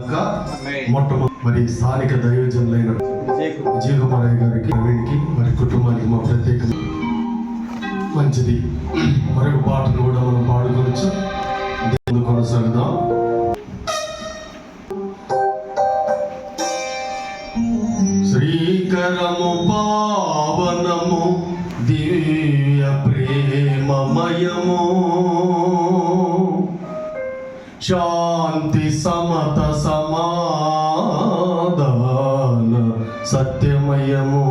మొట్టమొదటి మరి స్థానిక దైవజనులైన విజయకుమారయ్య గారికి వీడికి మరి కుటుంబానికి మా ప్రత్యేక మంచిది. మరొక పాటను కూడా మనం పాడుకోవచ్చు. ముందు కొనసాగుదాం. శ్రీకరము పావనము దివ్య ప్రేమమయము. శాంతి సమత సమాధాన సత్యమయము.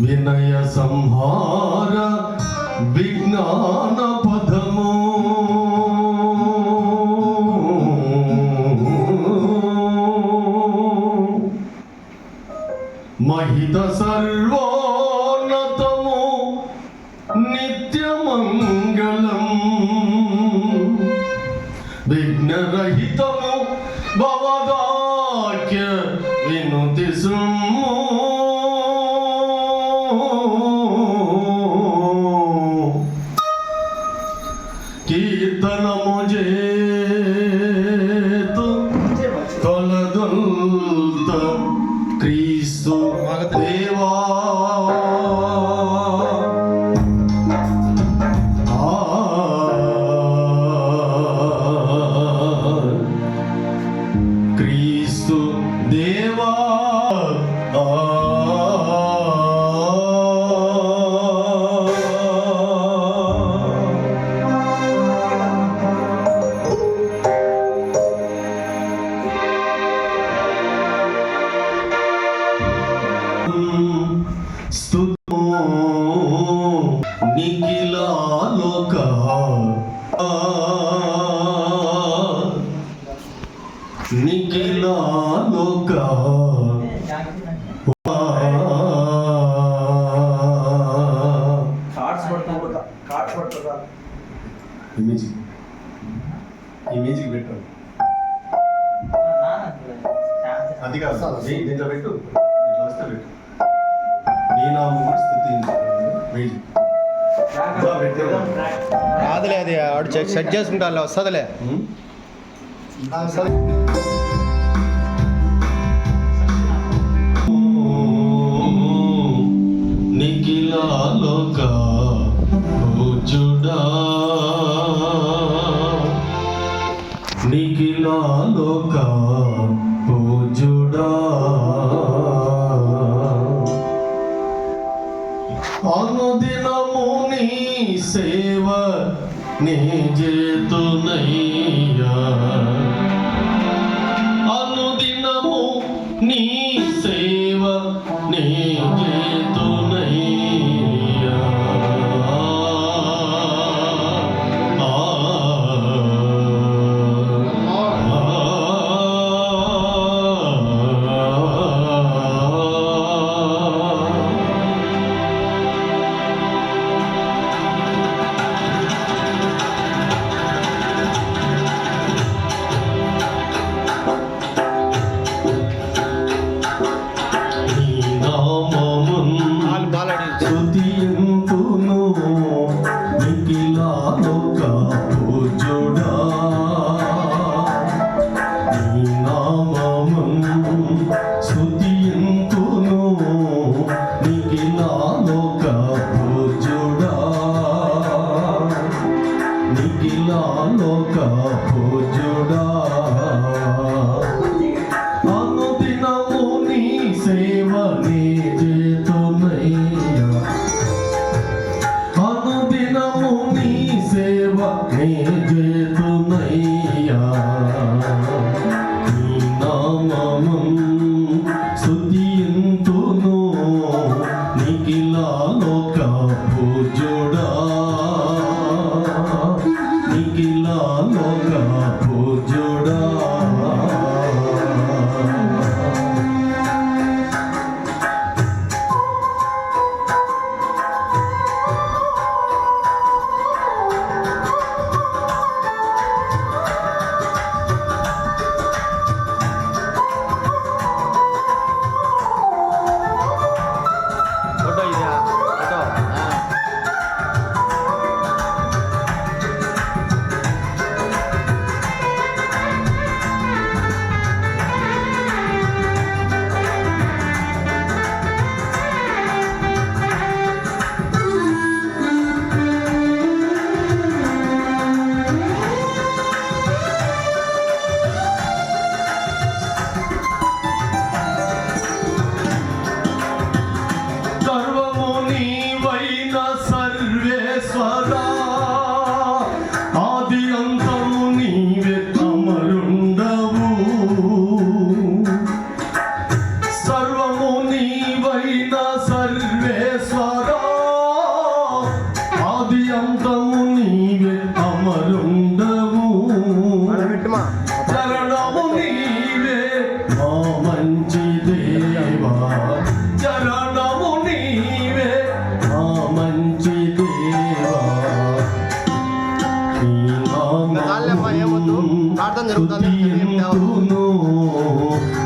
వినయ సంహార విజ్ఞాన పదము. మహిత సర్వోన్నతము نغيب ఇమేజ్ ఇమేజ్కి పెట్టు. అది కాదు. వెయ్యి దీంట్లో పెట్టు. దీంట్లో వస్తే పెట్టు. నీ నామము స్థుతించు. కాదులే అది ఆడు చెక్ సెట్ చేసుకుంటా అలా వస్తుందిలే. ఉం? నిఖిలాలోక పూజుడా నిఖిలాలోక పూజుడా అనుదినము నీ సేవ నీ చేతునయ్యా. అనుదినము నీ సేవ నీ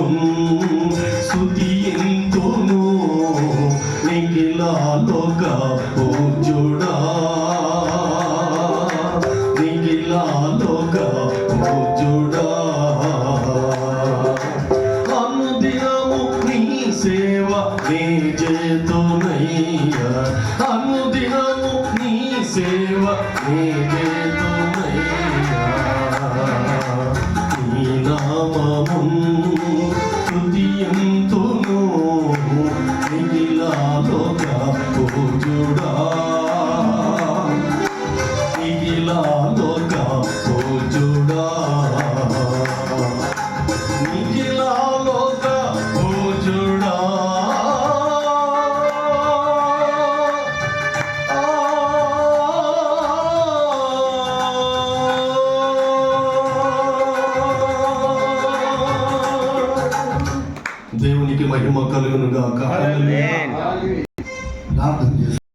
నామం స్థుతియంతును నిఖిలాలోక పూజుడా నిఖిలాలోక పూజుడా అనుదినము నీ సేవ నీ చేతునయ్యా. అనుదినము నీ సేవ నీ చేతు